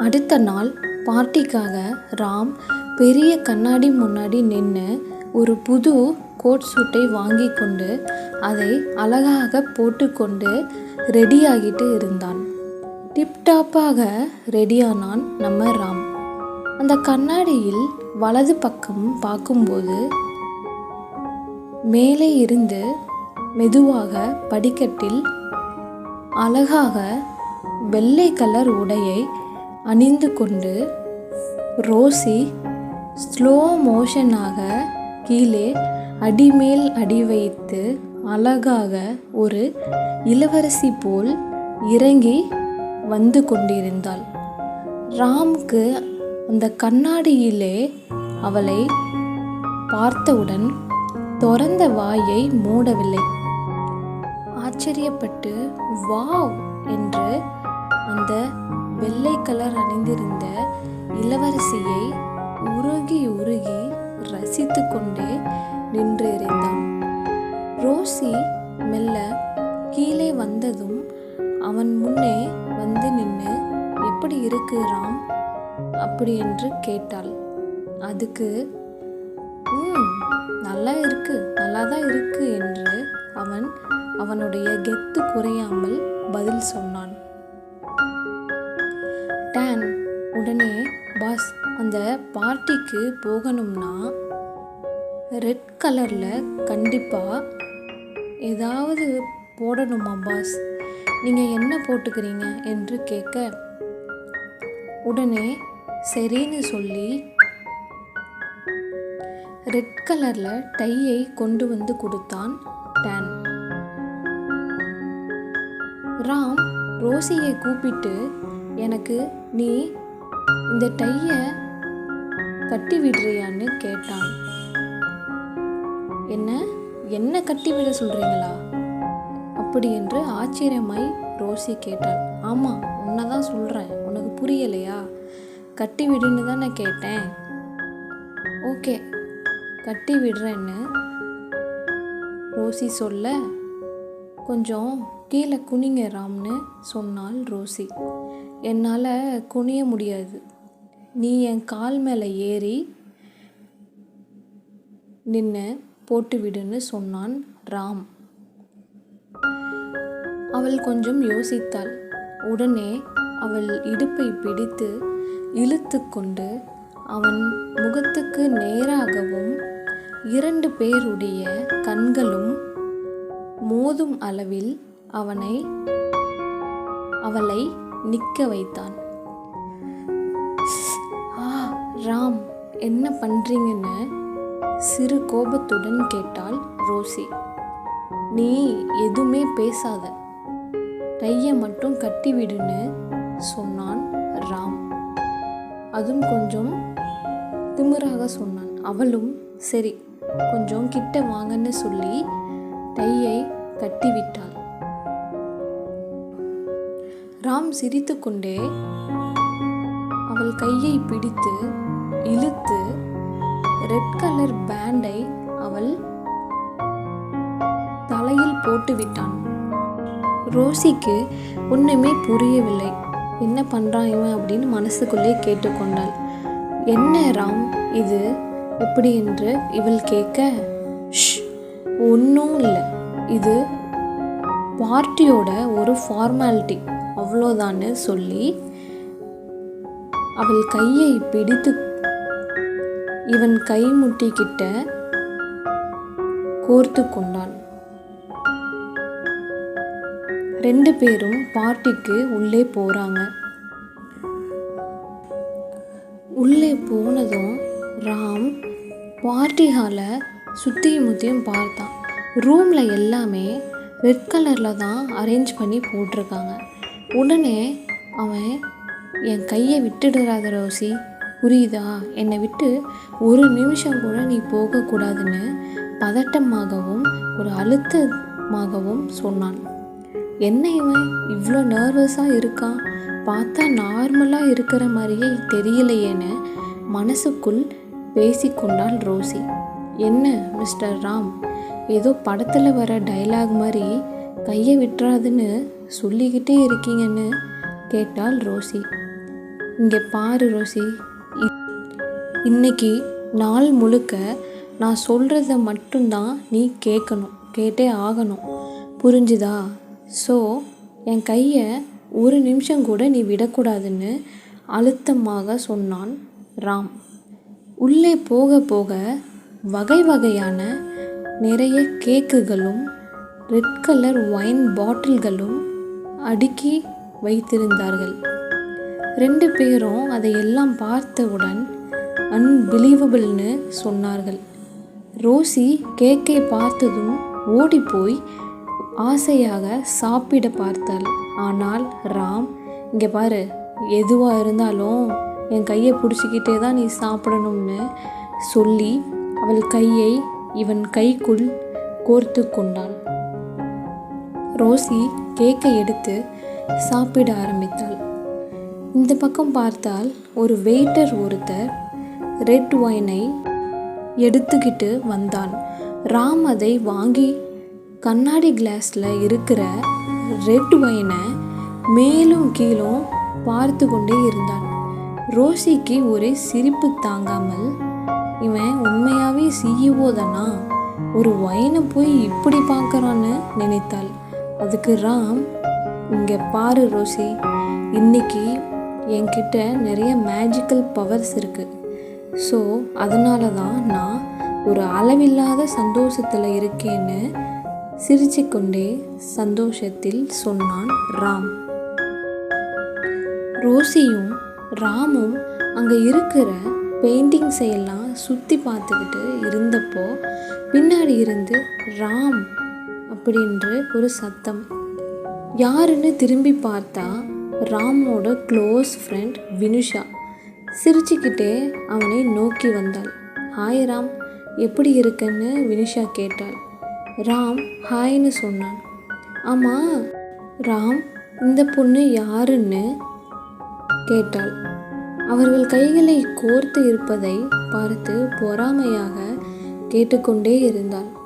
அடுத்த நாள் பார்ட்டிக்காக ராம் பெரிய கண்ணாடி முன்னாடி நின்று ஒரு புது கோட் சூட்டை வாங்கி கொண்டு அதை அழகாக போட்டுக்கொண்டு ரெடியாகிட்டு இருந்தான். டிப்டாப்பாக ரெடியானான் நம்ம ராம். அந்த கண்ணாடியில் வலது பக்கம் பார்க்கும்போது மேலே இருந்து மெதுவாக படிக்கட்டில் அழகாக வெள்ளை கலர் உடையை அணிந்து கொண்டு ரோசி ஸ்லோ மோஷனாக கீழே அடிமேல் அடி வைத்து அழகாக ஒரு இளவரசி போல் இறங்கி வந்து கொண்டிருந்தாள். ராம்க்கு அந்த கண்ணாடியிலே அவளை பார்த்தவுடன் திறந்த வாயை மூடவில்லை. ஆச்சரியப்பட்டு வாவ் என்று அந்த வெள்ளை கலர் அணிந்திருந்த இளவரசியை உருகி உருகி ரசித்து கொண்டே நின்று இருந்தான் ரோசி மெல்ல கீழே வந்ததும் அவன் முன்னே வந்து நின்று எப்படி இருக்கு ராம்? அப்படி என்று கேட்டாள். அதுக்கு? ம் நல்லா இருக்கு நல்லா தான் இருக்கு என்று அவன் அவனுடைய கெத்து குறையாமல் பதில் சொன்னான். டேன் உடனே பாஸ் அந்த பார்ட்டிக்கு போகணும்னா ரெட் கலரில் கண்டிப்பாக ஏதாவது போடணுமா பாஸ் நீங்கள் என்ன போட்டுக்கிறீங்க என்று கேட்க உடனே சரின்னு சொல்லி ரெட் கலரில் டையை கொண்டு வந்து கொடுத்தான் டேன் ராம் ரோசியை கூப்பிட்டு எனக்கு நீ இந்த டையை கட்டி விடுறியான்னு கேட்டான். என்ன என்ன கட்டி விட சொல்கிறீங்களா அப்படி என்று ஆச்சரியமாய் ரோசி கேட்டாள். ஆமாம் உன்னை தான் சொல்கிறேன் உனக்கு புரியலையா? கட்டி விடுன்னு தான் நான் கேட்டேன். ஓகே கட்டி விடுறேன்னு ரோசி சொல்ல கொஞ்சம் கீழே குனிங்க ராம்னு சொன்னாள் ரோசி என்னால் குனிய முடியாது. நீ என் கால் மேலே ஏறி நின்று போட்டுவிடுன்னு சொன்னான் ராம். அவள் கொஞ்சம் யோசித்தாள். உடனே அவள் இடுப்பை பிடித்து இழுத்து கொண்டு அவன் முகத்துக்கு நேராகவும் இரண்டு பேருடைய கண்களும் மோதும் அளவில் அவனை அவளை நிற்க வைத்தான். ஆ ராம் என்ன பண்றீங்கன்னு? சிறு கோபத்துடன் கேட்டாள் ரோசி. நீ எதுவுமே பேசாத. டையை மட்டும் கட்டிவிடுன்னு சொன்னான் ராம். அதுவும் கொஞ்சம் திமிராக சொன்னான். அவளும் சரி கொஞ்சம் கிட்ட வாங்கன்னு சொல்லி டையை கட்டிவிட்டாள் ராம் சிரித்துக்கொண்டே அவள் கையை பிடித்து இழுத்து ரெட் கலர் பேண்டை அவள் தலையில் போட்டுவிட்டான் ரோசிக்கு ஒன்றுமே புரியவில்லை. என்ன பண்ணுறான் இவன்? அப்படின்னு மனசுக்குள்ளே கேட்டுக்கொண்டாள். என்ன ராம் இது? எப்படி என்று இவள் கேட்க ஷ் ஒன்றும் இல்லை. இது பார்ட்டியோட ஒரு ஃபார்மாலிட்டி. அவ்வளோதான்னு சொல்லி அவள் கையை பிடித்து இவன் கை முட்டிக்கிட்ட கோர்த்து கொண்டான். ரெண்டு பேரும் பார்ட்டிக்கு உள்ளே போகிறாங்க உள்ளே போனதும் ராம் பார்ட்டி ஹாலை சுற்றியும் முற்றியும் பார்த்தான். ரூமில் எல்லாமே ரெட் கலரில் தான் அரேஞ்ச் பண்ணி போட்டிருக்காங்க. உடனே அவன் என் கையை விட்டுடுறாத ரோசி. புரியுதா? என்னை விட்டு ஒரு நிமிஷம் கூட நீ போகக்கூடாதுன்னு பதட்டமாகவும் ஒரு அழுத்தமாகவும் சொன்னான். என்ன இவன்? இவ்வளோ நர்வஸாக இருக்கான் பார்த்தா நார்மலாக இருக்கிற மாதிரியே தெரியலையேன்னு மனசுக்குள் பேசிக்கொண்டாள் ரோசி. என்ன மிஸ்டர் ராம்? ஏதோ படத்தில் வர டைலாக் மாதிரி கையை விட்டுறாதுன்னு சொல்லிக்கிட்டே இருக்கீங்கன்னு கேட்டாள் ரோசி. இங்கே பாரு ரோசி. இ- இன்னைக்கு நாள் முழுக்க நான் சொல்கிறத மட்டும்தான் நீ கேட்கணும். கேட்டே ஆகணும். புரிஞ்சுதா? ஸோ என் கையை ஒரு நிமிஷம் கூட நீ விடக்கூடாதுன்னு அழுத்தமாக சொன்னான் ராம். உள்ளே போக போக வகை வகையான நிறைய கேக்குகளும் ரெட் கலர் ஒயின் பாட்டில்களும் அடுக்கி வைத்திருந்தார்கள். ரெண்டு பேரும் அதையெல்லாம் பார்த்தவுடன் அன்பிலீவபிள்னு சொன்னார்கள். ரோசி கேக்கை பார்த்ததும் ஓடிப்போய் ஆசையாக சாப்பிட பார்த்தாள். ஆனால் ராம் இங்கே பாரு எதுவாக இருந்தாலும் என் கையை பிடிச்சிக்கிட்டே தான் நீ சாப்பிடணும்னு சொல்லி அவள் கையை இவன் கைக்குள் கோர்த்து கொண்டான் ரோசி கேக்கை எடுத்து சாப்பிட ஆரம்பித்தாள். இந்த பக்கம் பார்த்தால் ஒரு வெயிட்டர் ஒருத்தர் ரெட் ஒயினை எடுத்துக்கிட்டு வந்தான். ராம் அதை வாங்கி கண்ணாடி கிளாஸில் இருக்கிற ரெட் ஒயினை மேலும் கீழும் பார்த்து கொண்டே இருந்தான். ரோசிக்கு ஒரே சிரிப்பு தாங்காமல் இவன் உண்மையாகவே சிஇஓ தானா? ஒரு ஒயினை போய் இப்படி பார்க்கறான்னு நினைத்தாள். அதுக்கு ராம் இங்கே பாரு ரோசி இன்னைக்கு என்கிட்ட நிறைய மேஜிக்கல் பவர்ஸ் இருக்குது ஸோ அதனால தான் நான் ஒரு அளவில்லாத சந்தோஷத்தில் இருக்கேன்னு சிரிச்சுக்கொண்டே சந்தோஷத்தில் சொன்னான் ராம். ரோசியும் ராமும் அங்கே இருக்கிற பெயிண்டிங்ஸை எல்லாம் சுற்றி பார்த்துக்கிட்டு இருந்தப்போ பின்னாடி இருந்து ராம் அப்படின்ற ஒரு சத்தம். யாருன்னு திரும்பி பார்த்தா ராமோட க்ளோஸ் ஃப்ரெண்ட் வினுஷா. சிரிச்சுக்கிட்டே அவனை நோக்கி வந்தாள். ஹாய் ராம் எப்படி இருக்குன்னு? வினுஷா கேட்டாள். ராம் ஹாய்னு சொன்னான். ஆமாம் ராம் இந்த பொண்ணு யாருன்னு? கேட்டாள். அவர்கள் கைகளை கோர்த்து இருப்பதை பார்த்து பொறாமையாக கேட்டுக்கொண்டே இருந்தாள்.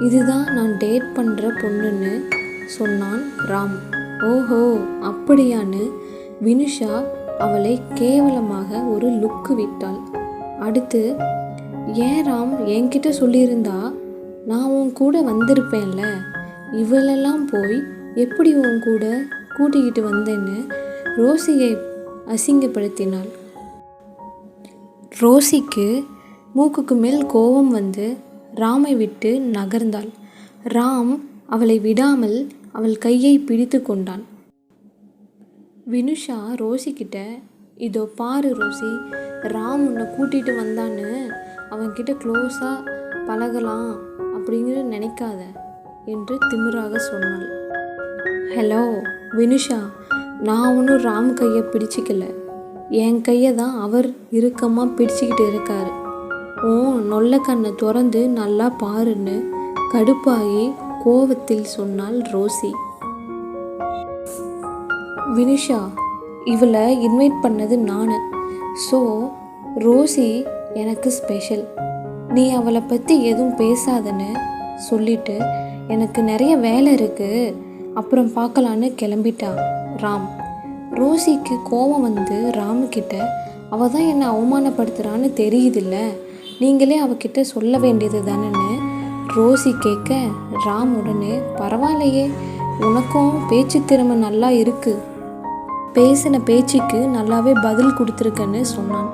இதுதான் நான் டேட் பண்ணுற பொண்ணுன்னு சொன்னான் ராம். ஓஹோ அப்படியான்னு வினுஷா அவளை கேவலமாக ஒரு லுக்கு விட்டாள். அடுத்து ஏன் ராம் என்கிட்ட சொல்லியிருந்தா? நான் உன் கூட வந்திருப்பேன்ல. இவளெல்லாம் போய் எப்படி உன் கூட கூட்டிக்கிட்டு வந்தேன்னு ரோசியை அசிங்கப்படுத்தினாள். ரோசிக்கு மூக்குக்கு மேல் கோபம் வந்து ராமை விட்டு நகர்ந்தாள். ராம் அவளை விடாமல் அவள் கையை பிடித்து கொண்டான். வினுஷா ரோசிக்கிட்ட இதோ பாரு ரோசி ராம் உன்னை கூட்டிகிட்டு வந்தான்னு அவன்கிட்ட க்ளோஸாக பழகலாம் அப்படிங்கிற நினைக்காத என்று திமிராக சொன்னாள். ஹலோ வினுஷா நான் ஒன்றும் ராம் கையை பிடிச்சிக்கல. என் கையை தான் அவர் இறுக்கமாக பிடிச்சிக்கிட்டு இருக்காரு. ஓ நொல்ல கண்ணை திறந்து நல்லா பாருன்னு கடுப்பாகி கோவத்தில் சொன்னாள் ரோசி. வினிஷா இவளை இன்வைட் பண்ணது நான். ஸோ ரோசி எனக்கு ஸ்பெஷல் நீ அவளை பற்றி எதுவும் பேசாதன்னு சொல்லிட்டு எனக்கு நிறைய வேலை இருக்குது அப்புறம் பார்க்கலான்னு கிளம்பிட்டா ராம். ரோசிக்கு கோபம் வந்து ராமுக்கிட்ட அவள் தான் என்னை அவமானப்படுத்துகிறான்னு தெரியுதில்ல. நீங்களே அவகிட்ட சொல்ல வேண்டியது தானேன்னு ரோசி கேட்க ராம் உடனே பரவாயில்லையே உனக்கும் பேச்சு திறமை நல்லா இருக்குது பேசின பேச்சுக்கு நல்லாவே பதில் கொடுத்துருக்கன்னு சொன்னான்.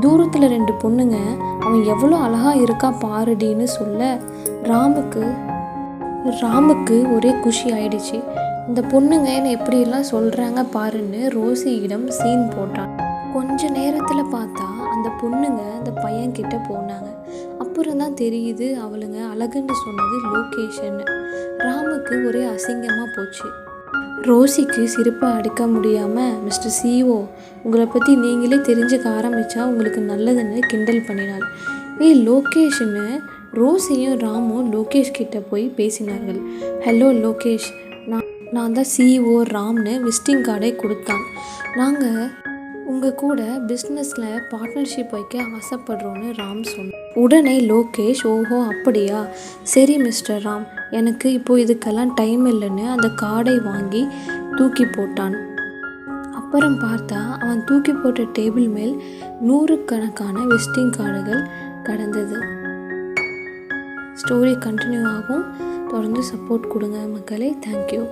தூரத்தில் ரெண்டு பொண்ணுங்க அவன் எவ்வளோ அழகா இருக்கா பாருடின்னு சொல்ல ராமுக்கு ராமுக்கு ஒரே குஷி ஆயிடுச்சு. இந்த பொண்ணுங்க என்னை எப்படியெல்லாம் சொல்கிறாங்க பாருன்னு ரோசியிடம் சீன் போட்டான். கொஞ்ச நேரத்தில் பார்த்தா அந்த பொண்ணுங்க அந்த பையன்கிட்ட போனாங்க. அப்புறம் தான் தெரியுது அவளுங்க அழகுன்னு சொன்னது லொக்கேஷன்னு ராமுக்கு ஒரே அசிங்கமாக போச்சு. ரோசிக்கு சிரிப்பை அடிக்க முடியாமல் மிஸ்டர் சிஓ உங்களை பற்றி நீங்களே தெரிஞ்சுக்க ஆரம்பித்தா உங்களுக்கு நல்லதுன்னு கிண்டல் பண்ணினாள். ஏய் லோகேஷ்னு ரோசியும் ராமும் லோகேஷ் கிட்டே போய் பேசினார்கள். ஹலோ லோகேஷ் நான் நான் தான் சிஇஓ ராம்னு விசிட்டிங் கார்டை கொடுத்தான். நாங்கள் உங்கள் கூட பிஸ்னஸில் பார்ட்னர்ஷிப் வைக்க ஆசைப்படுறோன்னு ராம் சொன்னான் உடனே லோகேஷ் ஓஹோ அப்படியா? சரி மிஸ்டர் ராம். எனக்கு இப்போ இதுக்கெல்லாம் டைம் இல்லைன்னு அந்த கார்டை வாங்கி தூக்கி போட்டான். அப்புறம் பார்த்தா அவன் தூக்கி போட்ட டேபிள் மேல் நூறுக்கணக்கான விசிட்டிங் கார்டுகள் கடந்தது. ஸ்டோரி கண்டினியூ ஆகும். தொடர்ந்து சப்போர்ட் கொடுங்க மக்களே. தேங்க்யூ